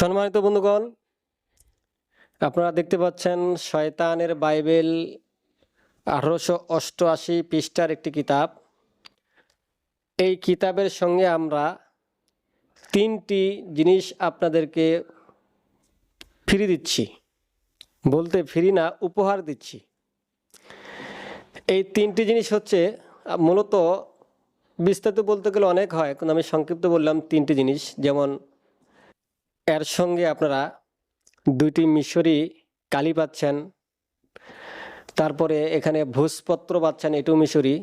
সম্মানিত বন্ধুগণ, আপনারা দেখতে পাচ্ছেন শয়তানের বাইবেল আঠারোশো অষ্টআশি পৃষ্ঠার একটি কিতাব। এই কিতাবের সঙ্গে আমরা তিনটি জিনিস আপনাদেরকে ফিরি দিচ্ছি। বলতে ফ্রি না, উপহার দিচ্ছি। এই তিনটি জিনিস হচ্ছে, মূলত বিস্তারিত বলতে গেলে অনেক হয়, কিন্তু আমি সংক্ষিপ্ত বললাম তিনটি জিনিস। যেমন এর সঙ্গে আপনারা দুইটি মিশরি কালি পাচ্ছেন। তারপরে এখানে ভোজপত্র পাচ্ছেন এটু মিশরি।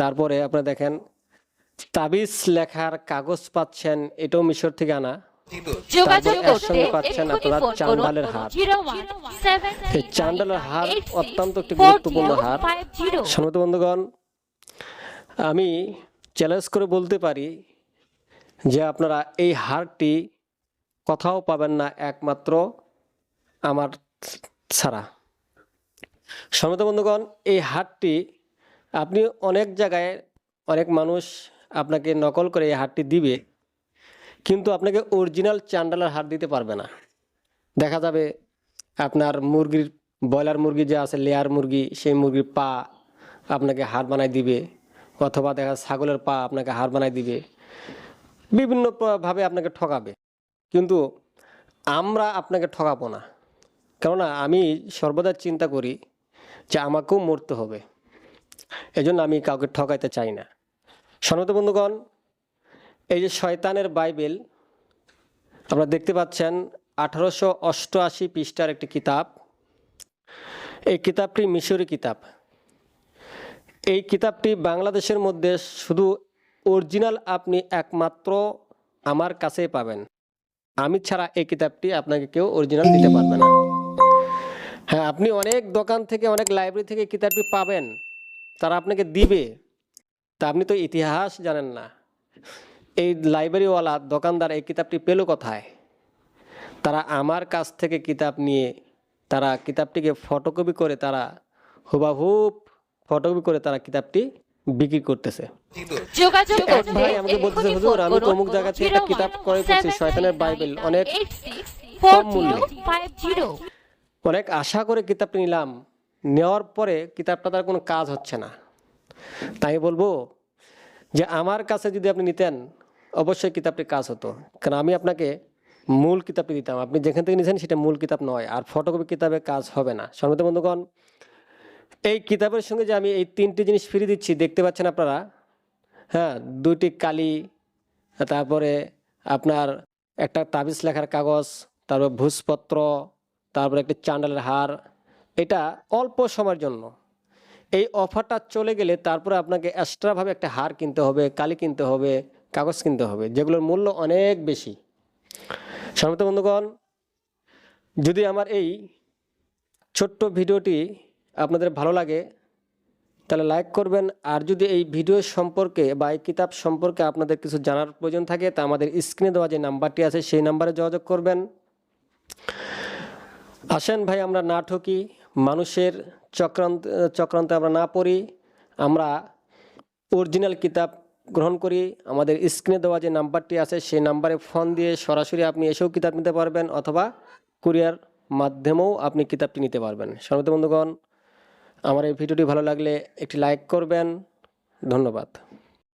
তারপরে আপনারা দেখেন তাবিজ লেখার কাগজ পাচ্ছেন এটাও মিশর থেকে আনা যোগাযোগ করতে পাচ্ছেন আপনারা চান্ডালের হার। এই চান্ডালের হার অত্যন্ত একটি গুরুত্বপূর্ণ হার। বন্ধুগণ আমি চ্যালেঞ্জ করে বলতে পারি যে আপনারা এই হারটি কোথাও পাবেন না একমাত্র আমার ছাড়া। সমত বন্ধুগণ, এই হারটি আপনি অনেক জায়গায় অনেক মানুষ আপনাকে নকল করে এই হারটি দিবে, কিন্তু আপনাকে অরিজিনাল চান্ডালার হার দিতে পারবে না। দেখা যাবে আপনার মুরগির, ব্রয়লার মুরগি যে আছে, লেয়ার মুরগি, সেই মুরগির পা আপনাকে হার বানাই দিবে, অথবা দেখা ছাগলের পা আপনাকে হার বানাই দিবে বিভিন্নভাবে আপনাকে ঠকাবে। কিন্তু আমরা আপনাকে ঠকাবো না। কেননা আমি সর্বদা চিন্তা করি যে আমাকেও মরতে হবে। এজন্য আমি কাউকে ঠকাইতে চাই না। সনত বন্ধুগণ, এই যে শয়তানের বাইবেল, আপনারা দেখতে পাচ্ছেন আঠারোশো অষ্টআশি পৃষ্ঠার একটি কিতাব। এই কিতাবটি মিশরি কিতাব। এই কিতাবটি বাংলাদেশের মধ্যে শুধু অরিজিনাল আপনি একমাত্র আমার কাছেই পাবেন। আমি ছাড়া এই কিতাবটি আপনাকে কেউ অরিজিনাল দিতে পারবে না। হ্যাঁ আপনি অনেক দোকান থেকে, অনেক লাইব্রেরি থেকে কিতাবটি পাবেন, তারা আপনাকে দিবে। তা আপনি তো ইতিহাস জানেন না। এই লাইব্রেরিওয়ালা দোকানদার এই কিতাবটি পেল কোথায়? তারা আমার কাছ থেকে কিতাব নিয়ে, তারা কিতাবটিকে ফটোকপি করে, তারা হুবাহুব ফটোকপি করে তারা কিতাবটি বিক্রি করতেছে। যোগাযোগ করতে ভাই আমাকে বলতেছে হুজুর আমি অমুক জায়গা থেকে একটা কিতাব ক্রয় করছি শয়তানের বাইবেল অনেক কম মূল্যে। আশা করে কিতাবটি নিলাম। নেওয়ার পরে কিতাবটা তার কোনো কাজ হচ্ছে না। তাই বলব যে আমার কাছে যদি আপনি নিতেন অবশ্যই কিতাবটি কাজ হতো। কারণ আমি আপনাকে মূল কিতাবটি দিতাম। আপনি যেখান থেকে নিয়েছেন সেটা মূল কিতাব নয়। আর ফটোকপি কিতাবে কাজ হবে না। সর্বত বন্ধুগণ এই কিতাবের সঙ্গে যে আমি এই তিনটি জিনিস ফিরে দিচ্ছি, দেখতে পাচ্ছেন আপনারা? হ্যাঁ দুইটি কালি, তারপরে আপনার একটা তাবিজ লেখার কাগজ, তারপর ভূষপত্র তারপরে একটি চান্ডালের হার। এটা অল্প সময়ের জন্য। এই অফারটা চলে গেলে তারপরে আপনাকে এক্সট্রাভাবে একটা হার কিনতে হবে, কালি কিনতে হবে, কাগজ কিনতে হবে, যেগুলোর মূল্য অনেক বেশি। সমত বন্ধুগণ, যদি আমার এই ছোট্ট ভিডিওটি আপনাদের ভালো লাগে, তাহলে লাইক করবেন। আর যদি এই ভিডিও সম্পর্কে বা এই কিতাব সম্পর্কে আপনাদের কিছু জানার প্রয়োজন থাকে, তা আমাদের স্ক্রিনে দেওয়া যে নাম্বারটি আছে, সেই নাম্বারে যোগাযোগ করবেন। আসেন ভাই, আমরা না ঠকি, মানুষের চক্রান্ত, চক্রান্তে আমরা না পড়ি, আমরা অরিজিনাল কিতাব গ্রহণ করি, আমাদের স্ক্রিনে দেওয়া যে নাম্বারটি আছে, সেই নাম্বারে ফোন দিয়ে সরাসরি আপনি এসেও কিতাব নিতে পারবেন, অথবা কুরিয়ার মাধ্যমেও আপনি কিতাবটি নিতে পারবেন। সর্বত বন্ধুগণ আমার এই ভিডিওটি ভালো লাগলে একটি লাইক করবেন। ধন্যবাদ।